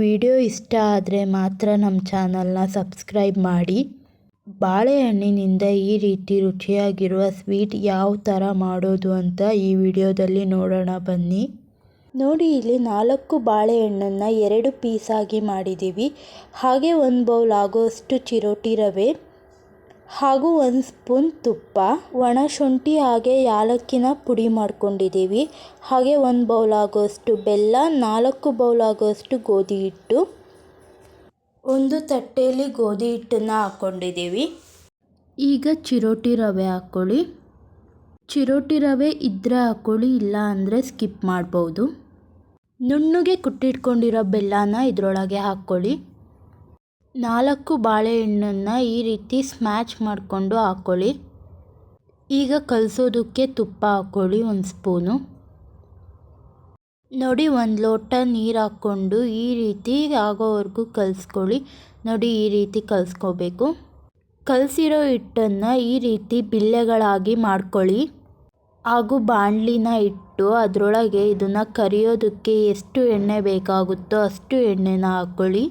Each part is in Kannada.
ವಿಡಿಯೋ ಇಷ್ಟ ಆದರೆ ಮಾತ್ರ ನಮ್ಮ ಚಾನಲ್ನ ಸಬ್ಸ್ಕ್ರೈಬ್ ಮಾಡಿ. ಬಾಳೆಹಣ್ಣಿನಿಂದ ಈ ರೀತಿ ರುಚಿಯಾಗಿರುವ ಸ್ವೀಟ್ ಯಾವ ಥರ ಮಾಡೋದು ಅಂತ ಈ ವಿಡಿಯೋದಲ್ಲಿ ನೋಡೋಣ ಬನ್ನಿ. ನೋಡಿ, ಇಲ್ಲಿ ನಾಲ್ಕು ಬಾಳೆಹಣ್ಣನ್ನು ಎರಡು ಪೀಸಾಗಿ ಮಾಡಿದ್ದೀವಿ ಹಾಗೆ ಒಂದು ಬೌಲ್ ಆಗೋಷ್ಟು ಚಿರೋಟಿ ರವೆ ಹಾಗೂ ಒಂದು ಸ್ಪೂನ್ ತುಪ್ಪ, ಒಣ ಶುಂಠಿ ಹಾಗೆ ಯಾಲಕ್ಕಿನ ಪುಡಿ ಮಾಡ್ಕೊಂಡಿದ್ದೀವಿ. ಹಾಗೆ ಒಂದು ಬೌಲ್ ಆಗೋಷ್ಟು ಬೆಲ್ಲ, ನಾಲ್ಕು ಬೌಲ್ ಆಗೋಷ್ಟು ಗೋಧಿ ಹಿಟ್ಟು, ಒಂದು ತಟ್ಟೆಯಲ್ಲಿ ಗೋಧಿ ಹಿಟ್ಟನ್ನು ಹಾಕ್ಕೊಂಡಿದ್ದೀವಿ ಈಗ ಚಿರೋಟಿ ರವೆ ಹಾಕ್ಕೊಳ್ಳಿ. ಚಿರೋಟಿ ರವೆ ಇದ್ದರೆ ಹಾಕ್ಕೊಳ್ಳಿ, ಇಲ್ಲ ಅಂದರೆ ಸ್ಕಿಪ್ ಮಾಡ್ಬೋದು. ನುಣ್ಣಗೆ ಕುಟ್ಟಿಟ್ಕೊಂಡಿರೋ ಬೆಲ್ಲನ ಇದರೊಳಗೆ ಹಾಕ್ಕೊಳ್ಳಿ. ನಾಲ್ಕು ಬಾಳೆಹಣ್ಣನ್ನು ಈ ರೀತಿ ಸ್ಮ್ಯಾಚ್ ಮಾಡಿಕೊಂಡು ಹಾಕ್ಕೊಳ್ಳಿ ಈಗ ಕಲಸೋದಕ್ಕೆ ತುಪ್ಪ ಹಾಕ್ಕೊಳ್ಳಿ ಒಂದು ಸ್ಪೂನು ನೋಡಿ, ಒಂದು ಲೋಟ ನೀರು ಹಾಕ್ಕೊಂಡು ಈ ರೀತಿ ಆಗೋವರೆಗೂ ಕಲಿಸ್ಕೊಳ್ಳಿ. ನೋಡಿ, ಈ ರೀತಿ ಕಲಿಸ್ಕೋಬೇಕು. ಕಲಸಿರೋ ಹಿಟ್ಟನ್ನು ಈ ರೀತಿ ಬಿಲ್ಲೆಗಳಾಗಿ ಮಾಡ್ಕೊಳ್ಳಿ. ಹಾಗೂ ಬಾಣಲಿನ ಇಟ್ಟು ಅದರೊಳಗೆ ಇದನ್ನು ಕರಿಯೋದಕ್ಕೆ ಎಷ್ಟು ಎಣ್ಣೆ ಬೇಕಾಗುತ್ತೋ ಅಷ್ಟು ಎಣ್ಣೆನ ಹಾಕ್ಕೊಳ್ಳಿ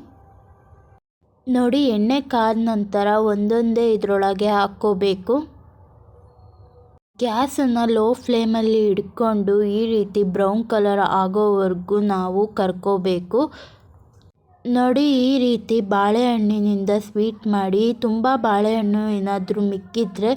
ನೋಡಿ, ಎಣ್ಣೆ ಕಾದ ನಂತರ ಒಂದೊಂದೇ ಇದರೊಳಗೆ ಹಾಕ್ಕೋಬೇಕು. ಗ್ಯಾಸನ್ನು ಲೋ ಫ್ಲೇಮಲ್ಲಿ ಇಟ್ಕೊಂಡು ಈ ರೀತಿ ಬ್ರೌನ್ ಕಲರ್ ಆಗೋವರೆಗೂ ನಾವು ಕರ್ಕೋಬೇಕು. ನೋಡಿ, ಈ ರೀತಿ ಬಾಳೆಹಣ್ಣಿನಿಂದ ಸ್ವೀಟ್ ಮಾಡಿ, ತುಂಬ ಬಾಳೆಹಣ್ಣು ಏನಾದರೂ ಮಿಕ್ಕಿದ್ರೆ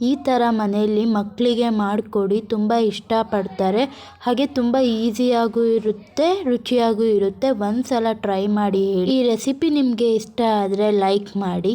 ಈ ಥರ ಮನೆಯಲ್ಲಿ ಮಕ್ಕಳಿಗೆ ಮಾಡಿಕೊಡಿ, ತುಂಬ ಇಷ್ಟಪಡ್ತಾರೆ. ಹಾಗೆ ತುಂಬ ಈಸಿಯಾಗೂ ಇರುತ್ತೆ, ರುಚಿಯಾಗೂ ಇರುತ್ತೆ. ಒಂದು ಸಲ ಟ್ರೈ ಮಾಡಿ ಹೇಳಿ. ಈ ರೆಸಿಪಿ ನಿಮಗೆ ಇಷ್ಟ ಆದರೆ ಲೈಕ್ ಮಾಡಿ.